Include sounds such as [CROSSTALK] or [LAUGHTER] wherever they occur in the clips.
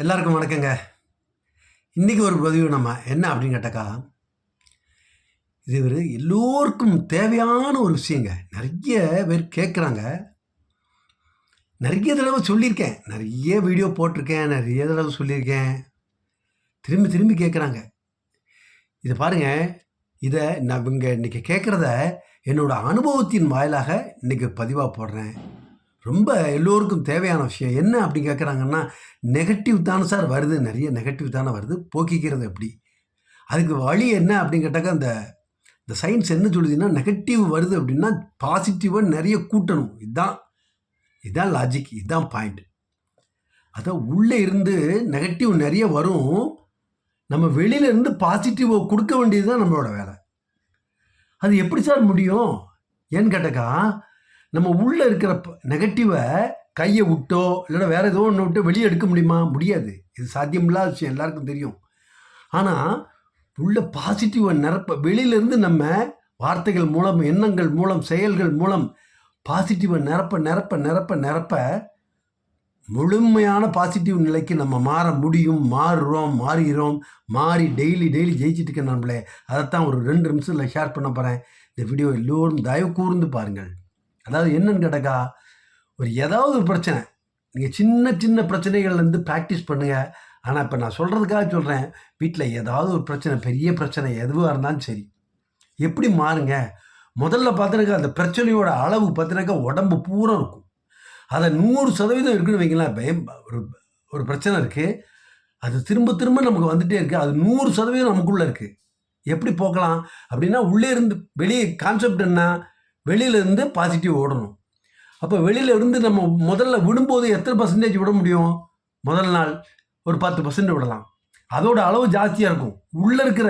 எல்லாருக்கும் வணக்கங்க. இன்றைக்கி ஒரு பதிவு நம்ம என்ன அப்படின்னு கேட்டாக்கா இது ஒரு எல்லோருக்கும் தேவையான ஒரு விஷயங்க. நிறைய பேர் கேட்குறாங்க நிறைய தடவை சொல்லியிருக்கேன். நிறைய வீடியோ போட்டிருக்கேன். நிறைய தடவை சொல்லியிருக்கேன். திரும்பி திரும்பி கேட்குறாங்க இதை பாருங்கள் இதை நான் இங்கே இன்றைக்கி கேட்குறத என்னோடய அனுபவத்தின் வாயிலாக இன்றைக்கி பதிவாக போடுறேன். ரொம்ப எல்லோருக்கும் தேவையான விஷயம். என்ன அப்படி கேட்குறாங்கன்னா நெகட்டிவ் தானே சார் வருது. நிறைய நெகட்டிவ் தானே வருது. போக்கிக்கிறது எப்படி? அதுக்கு வழி என்ன அப்படின்னு கேட்டாக்கா அந்த இந்த சயின்ஸ் என்ன சொல்லுதுன்னா நெகட்டிவ் வருது அப்படின்னா பாசிட்டிவாக நிறைய கூட்டணும். இதுதான் இதுதான் லாஜிக் இதுதான் பாயிண்ட் அதான் உள்ளே இருந்து நெகட்டிவ் நிறைய வரும். நம்ம வெளியில இருந்து பாசிட்டிவை கொடுக்க வேண்டியது தான் நம்மளோட வேலை. அது எப்படி சார் முடியும்? ஏன்னு கேட்டாக்கா நம்ம உள்ளே இருக்கிற நெகட்டிவை கையை விட்டோ இல்லைன்னா வேறு ஏதோ ஒன்று விட்டு வெளியே எடுக்க முடியுமா? முடியாது. இது சாத்தியமில்லாத விஷயம். எல்லாருக்கும் தெரியும். ஆனால் உள்ள பாசிட்டிவை நிரப்ப வெளியிலேருந்து நம்ம வார்த்தைகள் மூலம் எண்ணங்கள் மூலம் செயல்கள் மூலம் பாசிட்டிவை நிரப்ப நிரப்ப நிரப்ப நிரப்ப முழுமையான பாசிட்டிவ் நிலைக்கு நம்ம மாற முடியும். மாறுறோம் மாறுகிறோம் மாறி டெய்லி டெய்லி ஜெயிச்சிட்டு இருக்கேன் நம்மளே. அதைத்தான் ஒரு ரெண்டு நிமிஷத்தில் ஷேர் பண்ண போகிறேன் இந்த வீடியோ எல்லோரும் தயவு கூர்ந்து பாருங்கள். அதாவது என்னன்னு கேட்டாக்கா ஒரு ஏதாவது ஒரு பிரச்சனை. நீங்கள் சின்ன சின்ன பிரச்சனைகள்லேருந்து ப்ராக்டிஸ் பண்ணுங்கள் ஆனால் இப்போ நான் சொல்கிறதுக்காக சொல்கிறேன் வீட்டில் ஏதாவது ஒரு பிரச்சனை பெரிய பிரச்சனை எதுவாக இருந்தாலும் சரி எப்படி மாறுங்க? முதல்ல பார்த்தினாக்கா அந்த பிரச்சனையோட அளவு பார்த்தினாக்கா உடம்பு பூரா இருக்கும். அதை நூறு சதவீதம் இருக்குன்னு வைங்களேன். பயம் ஒரு ஒரு பிரச்சனை இருக்குது அது திரும்ப திரும்ப நமக்கு வந்துகிட்டே இருக்குது அது நூறு சதவீதம் நமக்குள்ளே இருக்குது எப்படி போக்கலாம்? அப்படின்னா உள்ளே இருந்து வெளியே கான்செப்ட் என்ன? வெளியிலேருந்து பாசிட்டிவ் ஓடணும். அப்போ வெளியில இருந்து நம்ம முதல்ல விடும்போது எத்தனை பர்சன்டேஜ் விட முடியும்? முதல் நாள் ஒரு பத்து பர்சன்ட் விடலாம். அதோட அளவு ஜாஸ்தியாக இருக்கும். உள்ளே இருக்கிற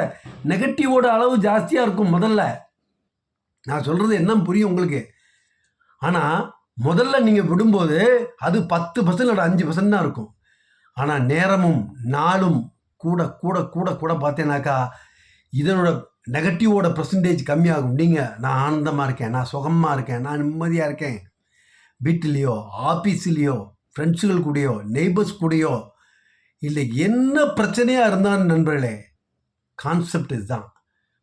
நெகட்டிவோட அளவு ஜாஸ்தியாக இருக்கும் முதல்ல. நான் சொல்கிறது என்ன புரியும் உங்களுக்கு. ஆனால் முதல்ல நீங்கள் விடும்போது அது பத்து பர்சன்ட் அஞ்சு பர்சன்ட் தான் இருக்கும். ஆனால் நேரமும் நாளும் கூட கூட கூட கூட பார்த்தேனாக்கா இதனோட நெகட்டிவோட பர்சன்டேஜ் கம்மியாகும். நீங்கள் நான் ஆனந்தமாக இருக்கேன் நான் சுகமாக இருக்கேன் நான் நிம்மதியாக இருக்கேன். வீட்டிலையோ ஆஃபீஸ்லேயோ ஃப்ரெண்ட்ஸுகள் கூடயோ நெய்பர்ஸ் கூடயோ இல்லை என்ன பிரச்சனையாக இருந்தாலும் நண்பர்களே கான்செப்ட் இதுதான்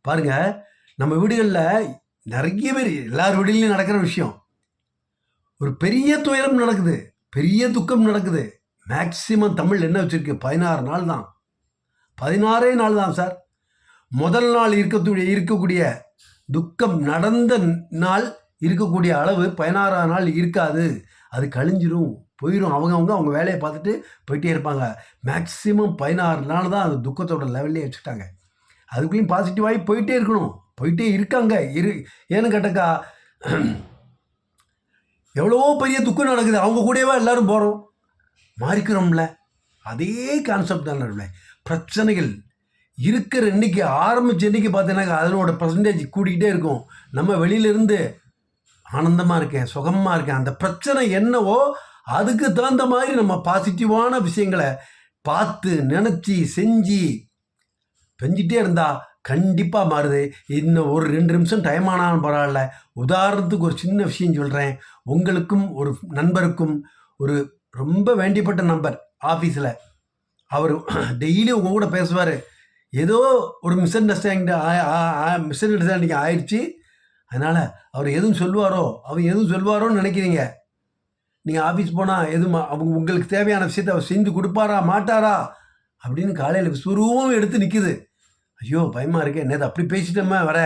பாருங்கள் நம்ம வீடுகளில் நிறைய பேர் எல்லார் வீடுகளையும் நடக்கிற விஷயம். ஒரு பெரிய துயரம் நடக்குது பெரிய துக்கம் நடக்குது. மேக்சிமம் தமிழ் என்ன வச்சுருக்கு? பதினாறு நாள் தான். பதினாறே நாள் தான் சார். முதல் நாள் இருக்கக்கூடிய இருக்கக்கூடிய துக்கம் நடந்த நாள் இருக்கக்கூடிய அளவு பதினாறாம் நாள் இருக்காது. அது கழிஞ்சிரும் போயிடும் அவங்கவுங்க அவங்க வேலையை பார்த்துட்டு போயிட்டே இருப்பாங்க. மேக்ஸிமம் பதினாறு நாள் தான் அந்த துக்கத்தோட லெவல்லே வச்சுட்டாங்க அதுக்குள்ளேயும் பாசிட்டிவாகி போயிட்டே இருக்கணும். போயிட்டே இருக்காங்க. இரு ஏன்னு கேட்டாக்கா எவ்வளவோ பெரிய துக்கம் நடக்குது. அவங்க கூடவா எல்லோரும் போகிறோம் மாறிக்கிறோம்ல. அதே கான்செப்ட் தான் பிரச்சனைகள் இருக்கிற இன்னைக்கு ஆரம்பிச்ச இன்னைக்கு பார்த்தீங்கன்னா அதனோட பர்சன்டேஜ் கூட்டிக்கிட்டே இருக்கும். நம்ம வெளியிலேருந்து ஆனந்தமாக இருக்கேன் சுகமாக இருக்கேன். அந்த பிரச்சனை என்னவோ அதுக்கு தகுந்த மாதிரி நம்ம பாசிட்டிவான விஷயங்களை பார்த்து நினச்சி செஞ்சு பெஞ்சிட்டே இருந்தால் கண்டிப்பாக மாறுது. இன்னும் ஒரு ரெண்டு நிமிஷம் டைம் ஆனாலும் பரவாயில்ல. உதாரணத்துக்கு ஒரு சின்ன விஷயம் சொல்கிறேன் உங்களுக்கும் ஒரு நண்பருக்கும் ஒரு ரொம்ப வேண்டிப்பட்ட நம்பர் ஆஃபீஸில் அவர் டெய்லி உங்கள் கூட பேசுவார். ஏதோ ஒரு மிஸ் அண்டர்ஸ்டாண்டிங் மிஸ் அண்டர்ஸ்டாண்டிங் ஆயிடுச்சு. அதனால் அவர் எதுவும் சொல்லுவாரோ அவர் எதுவும் சொல்லுவாரோன்னு நினைக்கிறீங்க. நீங்கள் ஆஃபீஸ் போனால் எதுவும் அவங்க உங்களுக்கு தேவையான விஷயத்தை அவர் செஞ்சு கொடுப்பாரா மாட்டாரா அப்படின்னு காலையில் விஸ்வரூபம் எடுத்து நிற்குது ஐயோ பயமாக இருக்கே நேற்று அப்படி பேசிட்டோமே வர.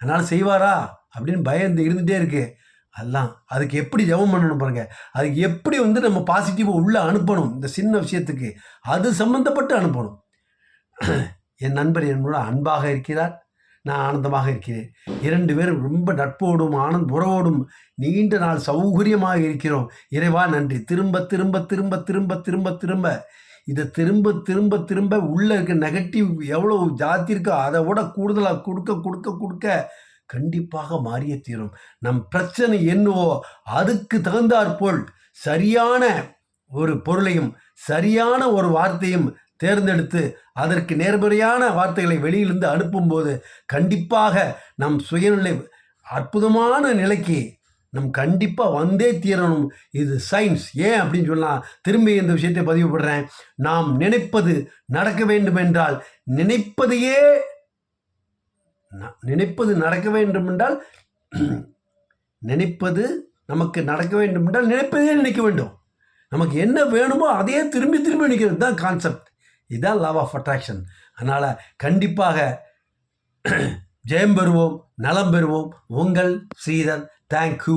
அதனால் செய்வாரா அப்படின்னு பயந்து இருந்துகிட்டே இருக்குது அதெல்லாம் அதுக்கு எப்படி ஜெபம் பண்ணணும் பாருங்கள் அதுக்கு எப்படி வந்து நம்ம பாசிட்டிவாக உள்ளே அனுப்பணும் இந்த சின்ன விஷயத்துக்கு. அது சம்மந்தப்பட்டு அனுப்பணும். என் நண்பர் என்னோட அன்பாக இருக்கிறார். நான் ஆனந்தமாக இருக்கிறேன். இரண்டு பேரும் ரொம்ப நட்போடும் ஆனந்த் உறவோடும் நீண்ட நாள் சௌகரியமாக இருக்கிறோம். இறைவா நன்றி. திரும்ப திரும்ப திரும்ப திரும்ப திரும்ப திரும்ப. இதை திரும்ப திரும்ப திரும்ப உள்ளே இருக்க நெகட்டிவ் எவ்வளோ ஜாத்தி இருக்கோ அதை விட கூடுதலாக கொடுக்க கொடுக்க கொடுக்க கண்டிப்பாக மாறிய தீரும். நம் பிரச்சனை என்னவோ அதுக்கு தகுந்தாற்போல் சரியான ஒரு பொருளையும் சரியான ஒரு வார்த்தையும் தேர்ந்தெடுத்து அதற்கு நேர்மறையான வார்த்தைகளை வெளியிலிருந்து அனுப்பும்போது கண்டிப்பாக நம் சுயநிலை அற்புதமான நிலைக்கு நம் கண்டிப்பாக வந்தே தீரணும். இது சயின்ஸ். ஏன் அப்படின்னு சொன்னால் திரும்பி இந்த விஷயத்தை பதிவுபடுறேன் நாம் நினைப்பது நடக்க வேண்டும் என்றால் நினைப்பதையே நினைப்பது நடக்க வேண்டும் என்றால் [CLEARS THROAT] நினைப்பது நமக்கு நடக்க வேண்டும் என்றால் நினைப்பதையே நினைக்க வேண்டும். நமக்கு என்ன வேணுமோ அதையே திரும்பி திரும்பி நினைக்கிறது தான் கான்செப்ட் இதுதான் லா ஆஃப் அட்ராக்ஷன் அதனால் கண்டிப்பாக [CLEARS THROAT] ஜெயம் பெறுவோம் நலம் பெறுவோம். உங்கள் ஸ்ரீதர் தேங்க்யூ